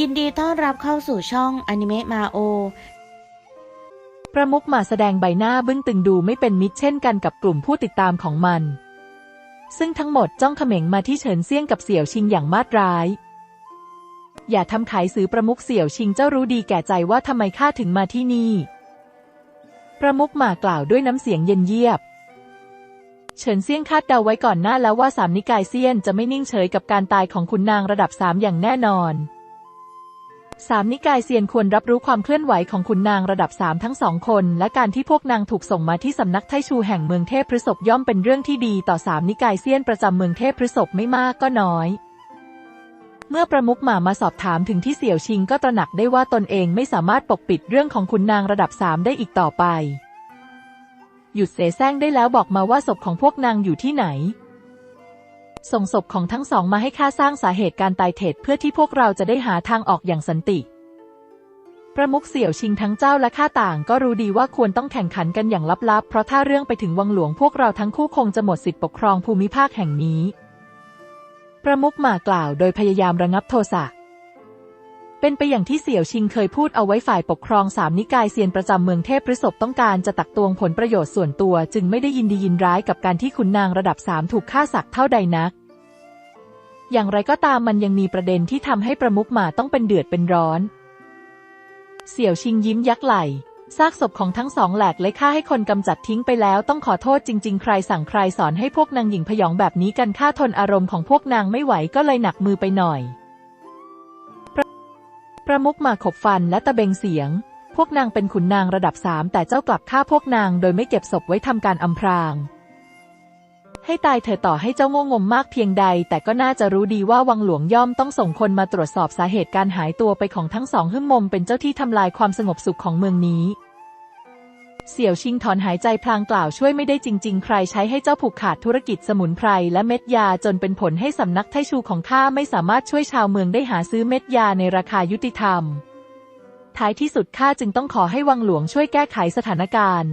ยินดีต้อนรับเข้าสู่ช่องอนิเมะมาโอ ประมุขมาแสดงใบหน้าบึ้งตึงดูไม่เป็นมิตรเช่นกันกับกลุ่มผู้ติดตามของมัน ซึ่งทั้งหมดจ้องเขม็งมาที่เฉินเซี่ยงกับเสี่ยวชิงอย่างมาดร้าย อย่าทำขายสือประมุขเสี่ยวชิงเจ้ารู้ดีแก่ใจว่าทำไมข้าถึงมาที่นี่ ประมุขมากล่าวด้วยน้ำเสียงเย็นเยียบ เฉินเซี่ยงคาดเดาไว้ก่อนหน้าแล้วว่าสามนิกายเซียนจะไม่นิ่งเฉยกับการตายของขุนนางระดับสามอย่างแน่นอน สามนิกายเซียนควรรับรู้ความเคลื่อนไหวของขุนนางระดับสามทั้งสองคน และการที่พวกนางถูกส่งมาที่สำนักไทชูแห่งเมืองเทพพฤษภย่อมเป็นเรื่องที่ดีต่อสามนิกายเซียนประจำเมืองเทพพฤษภไม่มากก็น้อย เมื่อประมุขหมามาสอบถามถึงที่เสี่ยวชิงก็ตระหนักได้ว่าตนเองไม่สามารถปกปิดเรื่องของขุนนางระดับสามได้อีกต่อไป หยุดเสแสร้งได้แล้วบอกมาว่าศพของพวกนางอยู่ที่ไหน ส่งศพของทั้งสองมาให้ข้าสร้างสาเหตุการตายเถิดเพื่อที่พวกเราจะได้หาทางออกอย่างสันติประมุขเสี่ยวชิงทั้งเจ้าและข้าต่างก็รู้ดีว่าควรต้องแข่งขันกันอย่างลับๆ เพราะถ้าเรื่องไปถึงวังหลวงพวกเราทั้งคู่คงจะหมดสิทธิปกครองภูมิภาคแห่งนี้ ประมุขหมากล่าวโดยพยายามระงับโทสะ เป็นไปอย่างที่เสี่ยวชิงเคยพูดเอาไว้ฝ่ายปกครองสามนิกายเซียนประจำเมืองเทพพฤษภต้องการจะตักตวงผลประโยชน์ส่วนตัว จึงไม่ได้ยินดียินร้ายกับการที่ขุนนางระดับสามถูกฆ่าสักเท่าใดนัก อย่างไรก็ตามมันยังมีประเด็นที่ทำให้ประมุขหมาต้องเป็นเดือดเป็นร้อน เสี่ยวชิงยิ้มยักไหลซากศพของทั้งสองแหลกเลยฆ่าให้คนกำจัดทิ้งไปแล้วต้องขอโทษจริง ๆ ใครสั่งใครสอนให้พวกนางหญิงพยองแบบนี้กันฆ่าทนอารมณ์ของพวกนางไม่ไหวก็เลยหนักมือไปหน่อย ประประมุขมาขบฟันและตะเบงเสียง พวกนางเป็นขุนนางระดับสามแต่เจ้ากลับฆ่าพวกนางโดยไม่เก็บศพไว้ทำการอำพราง ให้ตายเธอต่อให้เจ้าโง่งมมากเพียงใด แต่ก็น่าจะรู้ดีว่าวังหลวงย่อมต้องส่งคนมาตรวจสอบสาเหตุการหายตัวไปของทั้งสองหึ่มมมเป็นเจ้าที่ทำลายความสงบสุขของเมืองนี้เสี่ยวชิงถอนหายใจพลางกล่าวช่วยไม่ได้จริง ๆ ใครใช้ให้เจ้าผูกขาดธุรกิจสมุนไพรและเม็ดยาจนเป็นผลให้สำนักไทชูของข้าไม่สามารถช่วยชาวเมืองได้หาซื้อเม็ดยาในราคายุติธรรม ท้ายที่สุดข้าจึงต้องขอให้วังหลวงช่วยแก้ไขสถานการณ์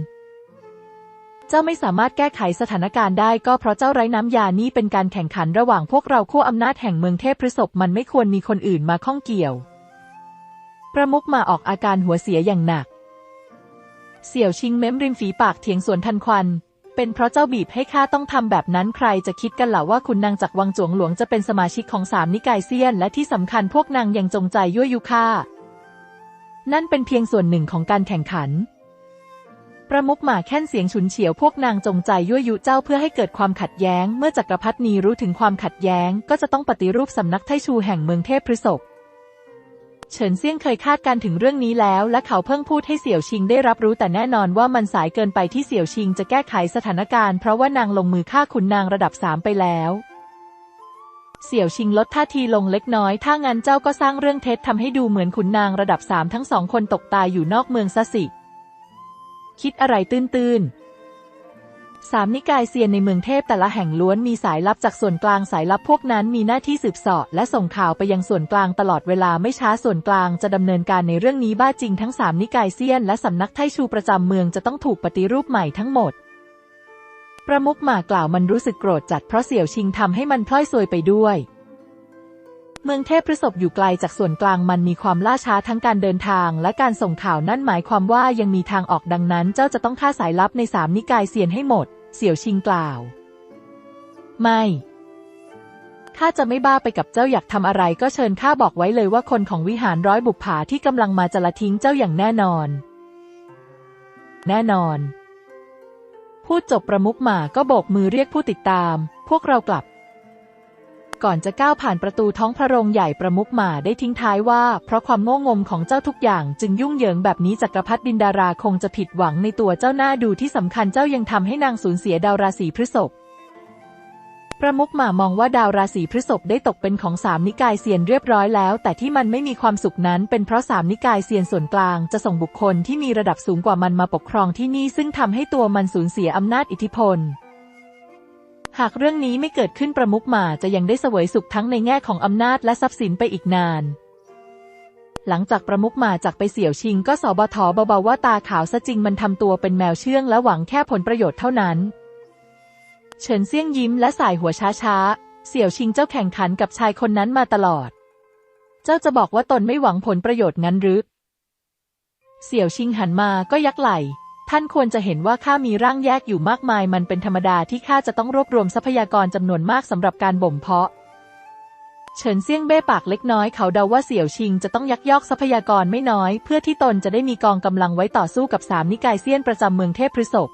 เจ้าไม่สามารถแก้ไขสถานการณ์ได้ก็เพราะเจ้าไร้น้ำยานี่เป็นการแข่งขันระหว่างพวกเราคู่อำนาจแห่งเมืองเทพพฤษภมันไม่ควรมีคนอื่นมาข้องเกี่ยว ประมุขมาออกอาการหัวเสียอย่างหนัก เสี่ยวชิงเม้มริมฝีปากเถียงสวนทันควัน เป็นเพราะเจ้าบีบให้ข้าต้องทำแบบนั้นใครจะคิดกันล่ะว่าคุณนางจากวังจวงหลวงจะเป็นสมาชิกของสามนิกายเซียน และที่สำคัญพวกนางยังจงใจยั่วยุข้านั่นเป็นเพียงส่วนหนึ่งของการแข่งขัน ประมุขหมาแค่นเสียงฉุนเฉียวพวกนางจงใจยั่วยุเจ้าเพื่อให้เกิดความขัดแย้ง เมื่อจักรพรรดินีรู้ถึงความขัดแย้ง ก็จะต้องปฏิรูปสำนักไทชูแห่งเมืองเทพพฤษภเฉินเซี่ยงเคยคาดการถึงเรื่องนี้แล้ว และเขาเพิ่งพูดให้เสี่ยวชิงได้รับรู้แต่แน่นอนว่ามันสายเกินไปที่เสี่ยวชิงจะแก้ไขสถานการณ์เพราะว่านางลงมือฆ่าขุนนางระดับสามไปแล้วเสี่ยวชิงลดท่าทีลงเล็กน้อย ถ้างั้นเจ้าก็สร้างเรื่องเท็จทำให้ดูเหมือนขุนนางระดับสามทั้งสองคนตกตายอยู่นอกเมืองซะสิ คิดอะไรตื้นๆสามนิกายเซียนในเมืองเทพแต่ละแห่งล้วนมีสายลับจากส่วนกลางสายลับพวกนั้นมีหน้าที่สืบสาะและส่งข่าวไปยังส่วนกลางตลอดเวลาไม่ช้าส่วนกลางจะดำเนินการในเรื่องนี้บ้าจริงทั้งสามนิกายเซียนและสำนักไทชูประจำเมืองจะต้องถูกปฏิรูปใหม่ทั้งหมดประมุขหมากล่าวมันรู้สึกโกรธจัดเพราะเสี่ยวชิงทำให้มันพลอยซวยไปด้วย เมืองเทพพฤษภอยู่ไกลจากส่วนกลางมันมีความล่าช้าทั้งการเดินทาง และการส่งข่าวนั่นหมายความว่ายังมีทางออกดังนั้น เจ้าจะต้องฆ่าสายลับในสามนิกายเซียนให้หมด เสี่ยวชิงกล่าว ไม่ข้าจะไม่บ้าไปกับเจ้าอยากทำอะไรก็เชิญข้าบอกไว้เลยว่าคนของวิหารร้อยบุปผาที่กำลังมาจะละทิ้งเจ้าอย่างแน่นอน แน่นอน พูดจบประมุขหมาก็โบกมือเรียกผู้ติดตาม พวกเรากลับ ก่อนจะก้าวผ่านประตูท้องพระโรงใหญ่ประมุขหมาได้ทิ้งท้ายว่า เพราะความโง่งมของเจ้าทุกอย่างจึงยุ่งเหยิงแบบนี้จักรพรรดิดินดาราคงจะผิดหวังในตัวเจ้าหน้าดูที่สำคัญเจ้ายังทำให้นางสูญเสียดาวราศีพฤษภประมุขหมามองว่าดาวราศีพฤษภได้ตกเป็นของสามนิกายเซียนเรียบร้อยแล้ว แต่ที่มันไม่มีความสุขนั้นเป็นเพราะสามนิกายเซียนส่วนกลางจะส่งบุคคลที่มีระดับสูงกว่ามันมาปกครองที่นี่ซึ่งทำให้ตัวมันสูญเสียอำนาจอิทธิพล หากเรื่องนี้ไม่เกิดขึ้นประมุขหมาจะยังได้เสวยสุขทั้งในแง่ของอำนาจและทรัพย์สินไปอีกนาน หลังจากประมุขหมาจากไปเสี่ยวชิง ก็สบทเบาๆว่าตาขาวซะจริงมันทำตัวเป็นแมวเชื่องและหวังแค่ผลประโยชน์เท่านั้น เฉินเซี่ยงยิ้มและสายหัวช้าๆ เสี่ยวชิงเจ้าแข่งขันกับชายคนนั้นมาตลอด เจ้าจะบอกว่าตนไม่หวังผลประโยชน์งั้นหรือ เสี่ยวชิงหันมาก็ยักไหล่ ท่านควรจะเห็นว่าข้ามีร่างแยกอยู่มากมาย มันเป็นธรรมดาที่ข้าจะต้องรวบรวมทรัพยากรจำนวนมากสำหรับการบ่มเพาะ เฉินเซี่ยงเบ้ปากเล็กน้อยเขาเดาว่าเสี่ยวชิงจะต้องยักยอกทรัพยากรไม่น้อย เพื่อที่ตนจะได้มีกองกำลังไว้ต่อสู้กับสามนิกายเซียนประจำเมืองเทพพฤษภ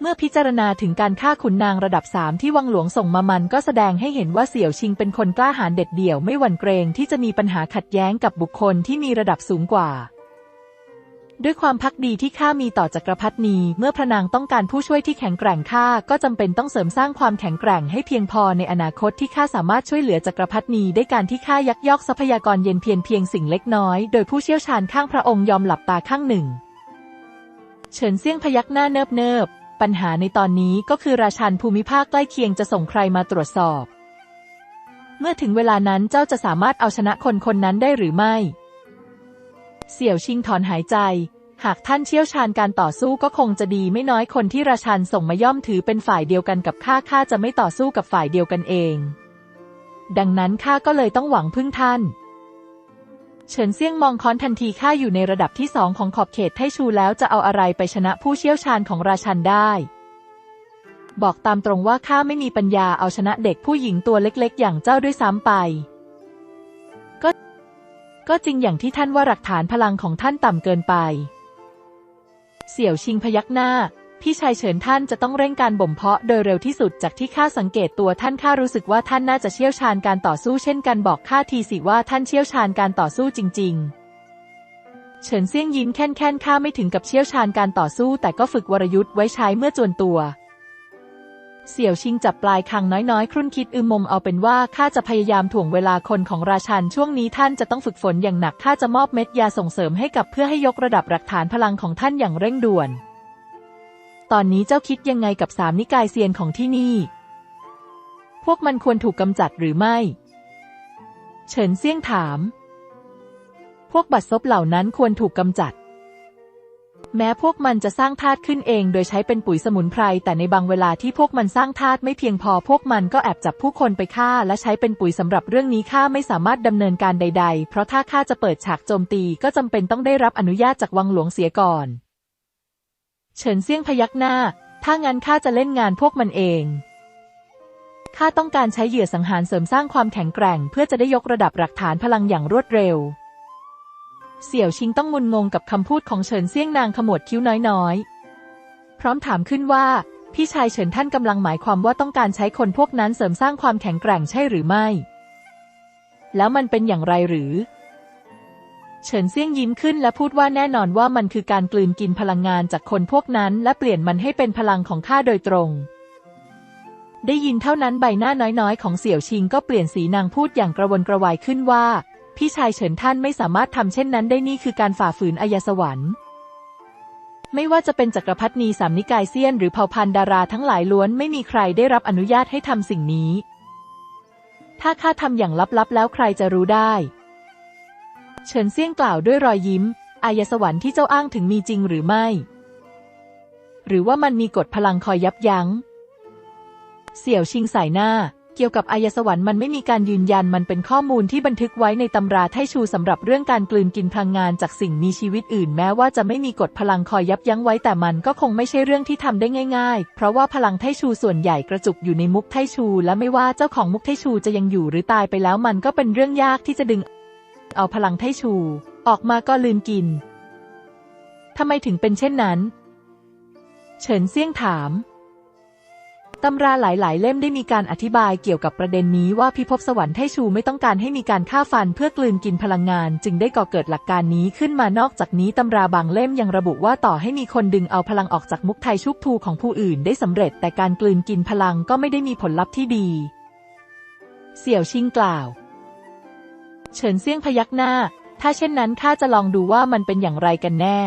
เมื่อพิจารณาถึงการฆ่าขุนนางระดับสามที่วังหลวงส่งมามันก็แสดงให้เห็นว่าเสี่ยวชิงเป็นคนกล้าหาญเด็ดเดี่ยวไม่หวั่นเกรงที่จะมีปัญหาขัดแย้งกับบุคคลที่มีระดับสูงกว่า ด้วยความพักดีที่ข้ามีต่อจักรพรรดินี เมื่อพระนางต้องการผู้ช่วยที่แข็งแกร่งข้าก็จำเป็นต้องเสริมสร้างความแข็งแกร่งให้เพียงพอในอนาคตที่ข้าสามารถช่วยเหลือจักรพรรดินีได้การที่ข้ายักยอกทรัพยากรเย็นเพียงเพียงสิ่งเล็กน้อย โดยผู้เชี่ยวชาญข้างพระองค์ยอมหลับตาข้างหนึ่ง เฉินเซี่ยงพยักหน้าเนิบเนิบปัญหาในตอนนี้ก็คือราชันภูมิภาคใกล้เคียงจะส่งใครมาตรวจสอบ เมื่อถึงเวลานั้นเจ้าจะสามารถเอาชนะคนคนนั้นได้หรือไม่ เสี่ยวชิงถอนหายใจ หากท่านเชี่ยวชาญการต่อสู้ก็คงจะดีไม่น้อยคนที่ราชันส่งมาย่อมถือเป็นฝ่ายเดียวกันกับข้าข้าจะไม่ต่อสู้กับฝ่ายเดียวกันเอง ดังนั้นข้าก็เลยต้องหวังพึ่งท่าน เฉินเซี่ยงมองค้อนทันทีข้าอยู่ในระดับที่สองของขอบเขตไทชูแล้วจะเอาอะไรไปชนะผู้เชี่ยวชาญของราชันได้ บอกตามตรงว่าข้าไม่มีปัญญาเอาชนะเด็กผู้หญิงตัวเล็ก ๆ อย่างเจ้าด้วยซ้ำไป ก็จริงอย่างที่ท่านว่าหลักฐานพลังของท่านต่ำเกินไป เสี่ยวชิงพยักหน้า พี่ชายเฉินท่านจะต้องเร่งการบ่มเพาะโดยเร็วที่สุดจากที่ข้าสังเกตตัวท่านข้ารู้สึกว่าท่านน่าจะเชี่ยวชาญการต่อสู้เช่นกันบอกข้าทีสิว่าท่านเชี่ยวชาญการต่อสู้จริง ๆเฉินเซี่ยงยิ้มแค่นๆข้าไม่ถึงกับเชี่ยวชาญการต่อสู้แต่ก็ฝึกวรยุทธ์ไว้ใช้เมื่อจวนตัว เสี่ยวชิงจับปลายคางน้อยๆ ครุ่นคิดอึมมมเอาเป็นว่าข้าจะพยายามถ่วงเวลาคนของราชันช่วงนี้ท่านจะต้องฝึกฝนอย่างหนักข้าจะมอบเม็ดยาส่งเสริมให้กับเพื่อให้ยกระดับหลักฐานพลังของท่านอย่างเร่งด่วน ตอนนี้เจ้าคิดยังไงกับสามนิกายเซียนของที่นี่ พวกมันควรถูกกำจัดหรือไม่ เฉินเซี่ยงถาม พวกบัตรซบเหล่านั้นควรถูกกำจัด แม้พวกมันจะสร้างธาตุขึ้นเองโดยใช้เป็นปุ๋ยสมุนไพร แต่ในบางเวลาที่พวกมันสร้างธาตุไม่เพียงพอพวกมันก็แอบจับผู้คนไปฆ่า และใช้เป็นปุ๋ยสำหรับเรื่องนี้ข้าไม่สามารถดำเนินการใด ๆ เพราะถ้าข้าจะเปิดฉากโจมตีก็จำเป็นต้องได้รับอนุญาตจากวังหลวงเสียก่อน เฉินเซี่ยงพยักหน้า ถ้างั้นข้าจะเล่นงานพวกมันเองข้าต้องการใช้เหยื่อสังหารเสริมสร้างความแข็งแกร่ง เพื่อจะได้ยกระดับหลักฐานพลังอย่างรวดเร็ว เสี่ยวชิงต้องมุนงงกับคำพูดของเฉินเซี่ยงนางขมวดคิ้วน้อยๆ พร้อมถามขึ้นว่า พี่ชายเฉินท่านกำลังหมายความว่าต้องการใช้คนพวกนั้นเสริมสร้างความแข็งแกร่งใช่หรือไม่ แล้วมันเป็นอย่างไรหรือ เฉินเซี่ยงยิ้มขึ้นและพูดว่าแน่นอนว่ามันคือการกลืนกินพลังงานจากคนพวกนั้น และเปลี่ยนมันให้เป็นพลังของข้าโดยตรง ได้ยินเท่านั้นใบหน้าน้อยๆ ของเสี่ยวชิงก็เปลี่ยนสีนางพูดอย่างกระวนกระวายขึ้นว่า พี่ชายเฉินท่านไม่สามารถทำเช่นนั้นได้นี่คือการฝ่าฝืนอายสวรรค์ ไม่ว่าจะเป็นจักรพรรดินีสามนิกายเซียนหรือเผ่าพันธุ์ดาราทั้งหลายล้วนไม่มีใครได้รับอนุญาตให้ทำสิ่งนี้ ถ้าข้าทำอย่างลับๆแล้วใครจะรู้ได้ เฉินเซี่ยงกล่าวด้วยรอยยิ้ม อายสวรรค์ที่เจ้าอ้างถึงมีจริงหรือไม่ หรือว่ามันมีกฎพลังคอยยับยัง้ง เสี่ยวชิงสายหน้า เกี่ยวกับอายสวรรค์มันไม่มีการยืนยันมันเป็นข้อมูลที่บันทึกไว้ในตำราไทชูสำหรับเรื่องการกลืนกินพลังงานจากสิ่งมีชีวิตอื่น แม้ว่าจะไม่มีกฎพลังคอยยับยั้งไว้แต่มันก็คงไม่ใช่เรื่องที่ทำได้ง่าย ๆ เพราะว่าพลังไทชูส่วนใหญ่กระจุกอยู่ในมุกไทชู และไม่ว่าเจ้าของมุกไทชูจะยังอยู่หรือตายไปแล้วมันก็เป็นเรื่องยากที่จะดึง เอาพลังไทชู ออกมาก็ลืมกินทำไมถึงเป็นเช่นนั้น เฉินเซี่ยงถาม ตำราหลาย ๆ เล่มได้มีการอธิบายเกี่ยวกับประเด็นนี้ว่าพิภพสวรรค์ไทชูไม่ต้องการให้มีการฆ่าฟันเพื่อกลืนกินพลังงาน จึงได้ก่อเกิดหลักการนี้ขึ้นมานอกจากนี้ตำราบางเล่มยังระบุว่าต่อให้มีคนดึงเอาพลังออกจากมุกไทชุกทูของผู้อื่นได้สำเร็จ แต่การกลืนกินพลังก็ไม่ได้มีผลลัพธ์ที่ดี เสี่ยวชิงกล่าว เฉินเซี่ยงพยักหน้า ถ้าเช่นนั้นข้าจะลองดูว่ามันเป็นอย่างไรกันแน่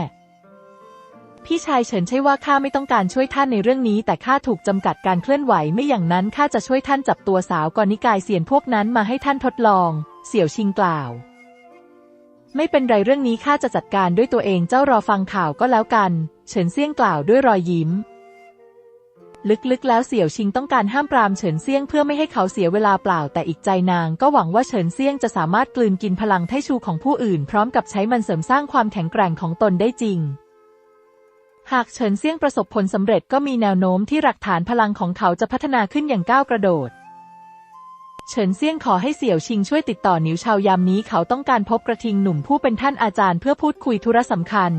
พี่ชายเฉินใช่ว่าข้าไม่ต้องการช่วยท่านในเรื่องนี้ แต่ข้าถูกจำกัดการเคลื่อนไหวไม่อย่างนั้นข้าจะช่วยท่านจับตัวสาวกรนิกายเสียนพวกนั้นมาให้ท่านทดลอง เสี่ยวชิงกล่าว ไม่เป็นไรเรื่องนี้ข้าจะจัดการด้วยตัวเองเจ้ารอฟังข่าวก็แล้วกัน เฉินเซี่ยงกล่าวด้วยรอยยิ้ม ลึกๆแล้วเสี่ยวชิงต้องการห้ามปรามเฉินเซี่ยงเพื่อไม่ให้เขาเสียเวลาเปล่าแต่อีกใจนางก็หวังว่าเฉินเซี่ยงจะสามารถกลืนกินพลังไทชูของผู้อื่น พร้อมกับใช้มันเสริมสร้างความแข็งแกร่งของตนได้จริง หากเฉินเซี่ยงประสบผลสำเร็จก็มีแนวโน้มที่หลักฐานพลังของเขาจะพัฒนาขึ้นอย่างก้าวกระโดด เฉินเซี่ยงขอให้เสี่ยวชิงช่วยติดต่อหนิวชาวยามนี้เขาต้องการพบกระทิงหนุ่มผู้เป็นท่านอาจารย์เพื่อพูดคุยธุระสำคัญ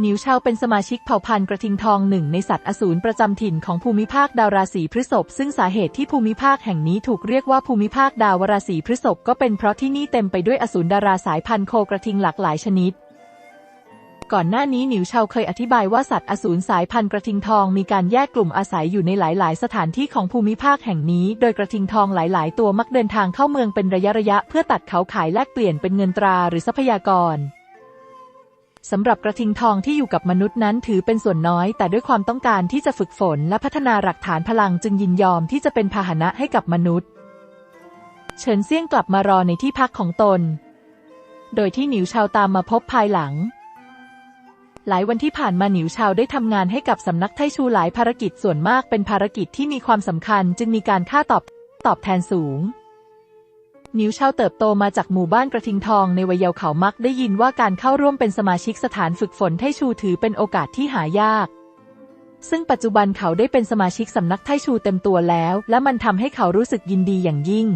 หนิวชาวเป็นสมาชิกเผ่าพันธุ์กระทิงทองหนึ่งในสัตว์อสูรประจำถิ่นของภูมิภาคดาวราศีพฤษภซึ่งสาเหตุที่ภูมิภาคแห่งนี้ถูกเรียกว่าภูมิภาคดาวราศีพฤษภก็เป็นเพราะที่นี่เต็มไปด้วยอสูรดาราสายพันธุ์โคกระทิงหลากหลายชนิด ก่อนหน้านี้หนิวชาวเคยอธิบายว่าสัตว์อสูรสายพันธุ์กระทิงทองมีการแยกกลุ่มอาศัยอยู่ในหลาย ๆ สถานที่ของภูมิภาคแห่งนี้ โดยกระทิงทองหลาย ๆ ตัวมักเดินทางเข้าเมืองเป็นระยะๆเพื่อตัดเขาขายแลกเปลี่ยนเป็นเงินตราหรือทรัพยากรสำหรับกระทิงทองที่อยู่กับมนุษย์นั้นถือเป็นส่วนน้อย แต่ด้วยความต้องการที่จะฝึกฝนและพัฒนาหลักฐานพลังจึงยินยอมที่จะเป็นพาหนะให้กับมนุษย์ เฉินเซี่ยงกลับมารอในที่พักของตน โดยที่หนิวชาวตามมาพบภายหลัง หลายวันที่ผ่านมาหนิวชาวได้ทำงานให้กับสำนักไทชูหลายภารกิจส่วนมากเป็นภารกิจที่มีความสำคัญจึงมีการค่าตอบตอบแทนสูงหนิวชาวเติบโตมาจากหมู่บ้านกระทิงทองในวัยเยาว์เขามักได้ยินว่าการเข้าร่วมเป็นสมาชิกสถานฝึกฝนไทชูถือเป็นโอกาสที่หายาก ซึ่งปัจจุบันเขาได้เป็นสมาชิกสำนักไทชูเต็มตัวแล้ว และมันทำให้เขารู้สึกยินดีอย่างยิ่ง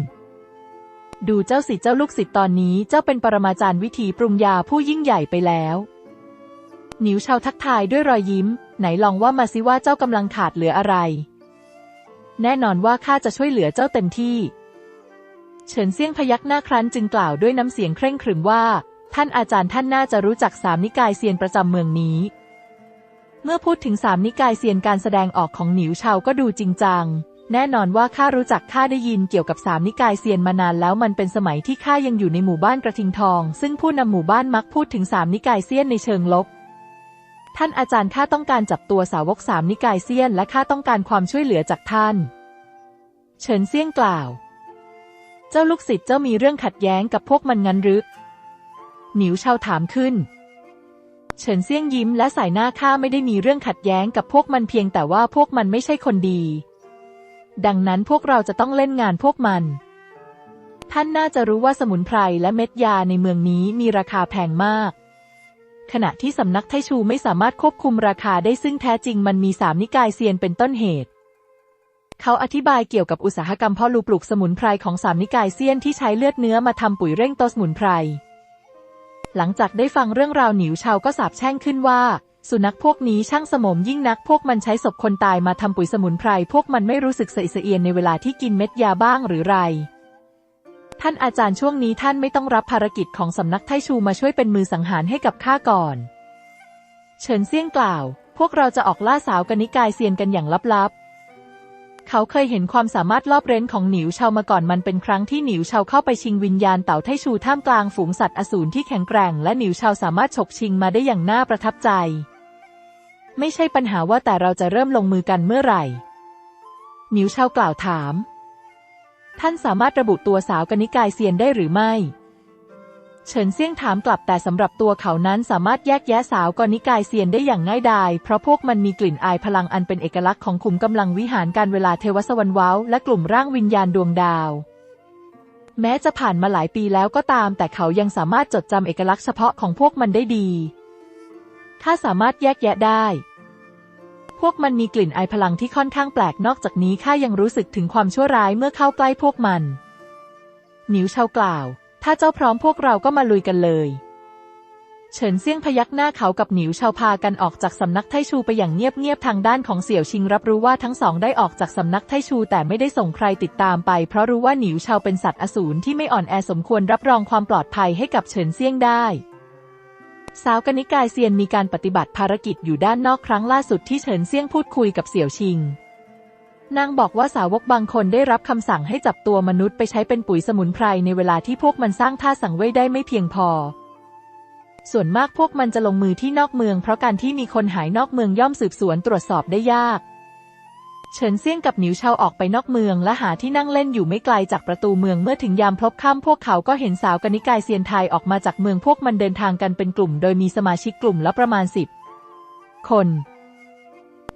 ดูเจ้าสิเจ้าลูกศิษย์ตอนนี้เจ้าเป็นปรมาจารย์วิธีปรุงยาผู้ยิ่งใหญ่ไปแล้ว หนิวชาวทักทายด้วยรอยยิ้ม ไหนลองว่ามาสิว่าเจ้ากำลังขาดเหลืออะไร แน่นอนว่าข้าจะช่วยเหลือเจ้าเต็มที่ เฉินเซี่ยงพยักหน้าครั้นจึงกล่าวด้วยน้ำเสียงเคร่งขรึมว่า ท่านอาจารย์ท่านน่าจะรู้จักสามนิกายเซียนประจำเมืองนี้ เมื่อพูดถึงสามนิกายเซียนการแสดงออกของหนิวชาวก็ดูจริงจังแน่นอนว่าข้ารู้จักข้าได้ยินเกี่ยวกับสามนิกายเซียนมานานแล้วมันเป็นสมัยที่ข้ายังอยู่ในหมู่บ้านกระทิงทอง ซึ่งผู้นำหมู่บ้านมักพูดถึงสามนิกายเซียนในเชิงลบ ท่านอาจารย์ข้าต้องการจับตัวสาวกสามนิกายเซียนและข้าต้องการความช่วยเหลือจากท่าน เฉินเซี่ยงกล่าว เจ้าลูกศิษย์เจ้ามีเรื่องขัดแย้งกับพวกมันงั้นหรือหนิวชาวถามขึ้น เฉินเซี่ยงยิ้มและสายหน้าข้าไม่ได้มีเรื่องขัดแย้งกับพวกมันเพียงแต่ว่าพวกมันไม่ใช่คนดี ดังนั้นพวกเราจะต้องเล่นงานพวกมัน ท่านน่าจะรู้ว่าสมุนไพรและเม็ดยาในเมืองนี้มีราคาแพงมาก ขณะที่สำนักไทชูไม่สามารถควบคุมราคาได้ซึ่งแท้จริงมันมีสามนิกายเซียนเป็นต้นเหตุ เขาอธิบายเกี่ยวกับอุตสาหกรรมพาะลูปลูกสมุนไพรของสามนิกายเซียนที่ใช้เลือดเนื้อมาทำปุ๋ยเร่งโตสมุนไพร หลังจากได้ฟังเรื่องราวหนิวชาวก็สาบแช่งขึ้นว่า สุนัขพวกนี้ช่างสมมยิ่งนักพวกมันใช้ศพคนตายมาทำปุ๋ยสมุนไพรพวกมันไม่รู้สึกสะอิสะเอียนในเวลาที่กินเม็ดยาบ้างหรือไร ท่านอาจารย์ช่วงนี้ท่านไม่ต้องรับภารกิจของสำนักไทชูมาช่วยเป็นมือสังหารให้กับข้าก่อน เฉินเซี่ยงกล่าว พวกเราจะออกล่าสาวกนิกายเซียนกันอย่างลับๆ เขาเคยเห็นความสามารถลอบเร้นของหนิวชาวมาก่อนมันเป็นครั้งที่หนิวชาวเข้าไปชิงวิญญาณเต่าไทชูท่ามกลางฝูงสัตว์อสูรที่แข็งแกร่งและหนิวชาวสามารถฉกชิงมาได้อย่างน่าประทับใจ ไม่ใช่ปัญหาว่าแต่เราจะเริ่มลงมือกันเมื่อไหร่หนิวชาวกล่าวถาม ท่านสามารถระบุตัวสาวกนิกายเซียนได้หรือไม่ เฉินเซี่ยงถามกลับแต่สำหรับตัวเขานั้นสามารถแยกแยะสาวกนิกายเซียนได้อย่างง่ายดาย เพราะพวกมันมีกลิ่นอายพลังอันเป็นเอกลักษณ์ของขุมกำลังวิหารการเวลาเทวสวรรค์ว้าวและกลุ่มร่างวิญญาณดวงดาวแม้จะผ่านมาหลายปีแล้วก็ตาม แต่เขายังสามารถจดจำเอกลักษณ์เฉพาะของพวกมันได้ดี ถ้าสามารถแยกแยะได้ พวกมันมีกลิ่นอายพลังที่ค่อนข้างแปลกนอกจากนี้ข้ายังรู้สึกถึงความชั่วร้ายเมื่อเข้าใกล้พวกมัน หนิวเชากล่าว ถ้าเจ้าพร้อมพวกเราก็มาลุยกันเลย เฉินเซี่ยงพยักหน้าเขากับหนิวเชาพากันออกจากสำนักไทชูไปอย่างเงียบๆทางด้านของเสี่ยวชิงรับรู้ว่าทั้งสองได้ออกจากสำนักไทชูแต่ไม่ได้ส่งใครติดตามไป เพราะรู้ว่าหนิวเชาเป็นสัตว์อสูรที่ไม่อ่อนแอสมควรรับรองความปลอดภัยให้กับเฉินเซี่ยงได้ สาวกนิกายเซียนมีการปฏิบัติภารกิจอยู่ด้านนอกครั้งล่าสุดที่เฉินเซี่ยงพูดคุยกับเสี่ยวชิง นางบอกว่าสาวกบางคนได้รับคำสั่งให้จับตัวมนุษย์ไปใช้เป็นปุ๋ยสมุนไพรในเวลาที่พวกมันสร้างท่าสังเวยได้ไม่เพียงพอ ส่วนมากพวกมันจะลงมือที่นอกเมือง เพราะการที่มีคนหายนอกเมืองย่อมสืบสวนตรวจสอบได้ยาก เฉินเซี่ยงกับหนิวเชาออกไปนอกเมืองและหาที่นั่งเล่นอยู่ไม่ไกลจากประตูเมืองเมื่อถึงยามพลบค่ำพวกเขาก็เห็นสาวกนิกายเซียนไทยออกมาจากเมืองพวกมันเดินทางกันเป็นกลุ่ม โดยมีสมาชิกกลุ่มละประมาณสิบคน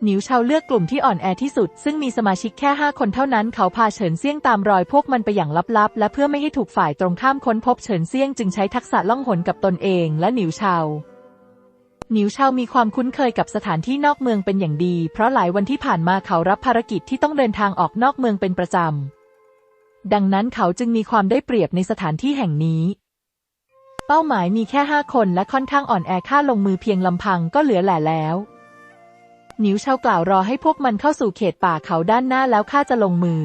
หนิวเชาเลือกกลุ่มที่อ่อนแอที่สุด ซึ่งมีสมาชิกแค่ห้าคนเท่านั้นเขาพาเฉินเซี่ยงตามรอยพวกมันไปอย่างลับๆ และเพื่อไม่ให้ถูกฝ่ายตรงข้ามค้นพบเฉินเซี่ยงจึงใช้ทักษะล่องหนกับตนเองและหนิวเชา หนิวเชามีความคุ้นเคยกับสถานที่นอกเมืองเป็นอย่างดี เพราะหลายวันที่ผ่านมาเขารับภารกิจที่ต้องเดินทางออกนอกเมืองเป็นประจำ ดังนั้นเขาจึงมีความได้เปรียบในสถานที่แห่งนี้ เป้าหมายมีแค่ห้าคนและค่อนข้างอ่อนแอค่าลงมือเพียงลำพังก็เหลือแหล่แล้วหนิวเชากล่าวรอให้พวกมันเข้าสู่เขตป่าเขาด้านหน้าแล้วข้าจะลงมือ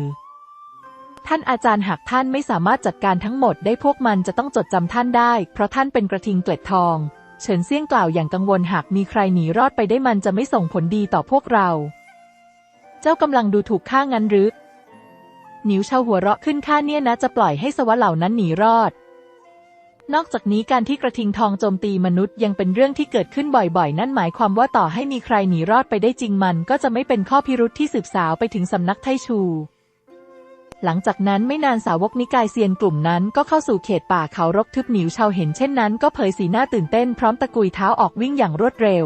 ท่านอาจารย์หากท่านไม่สามารถจัดการทั้งหมดได้พวกมันจะต้องจดจำท่านได้ เพราะท่านเป็นกระทิงเกล็ดทอง เฉินเซี่ยงกล่าวอย่างกังวลหากมีใครหนีรอดไปได้มันจะไม่ส่งผลดีต่อพวกเรา เจ้ากำลังดูถูกข้างั้นหรือหนิวเชาหัวเราะขึ้นข้าเนี่ยนะจะปล่อยให้สวะเหล่านั้นหนีรอด นอกจากนี้การที่กระทิงทองโจมตีมนุษย์ยังเป็นเรื่องที่เกิดขึ้นบ่อยๆ นั่นหมายความว่าต่อให้มีใครหนีรอดไปได้จริงมัน ก็จะไม่เป็นข้อพิรุธที่สืบสาวไปถึงสำนักไทชู หลังจากนั้นไม่นานสาวกนิกายเซียนกลุ่มนั้นก็เข้าสู่เขตป่าเขารกทึบหนิวชาวเห็นเช่นนั้นก็เผยสีหน้าตื่นเต้นพร้อมตะกุยเท้าออกวิ่งอย่างรวดเร็ว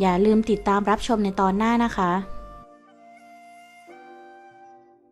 อย่าลืมติดตามรับชมในตอนหน้านะคะ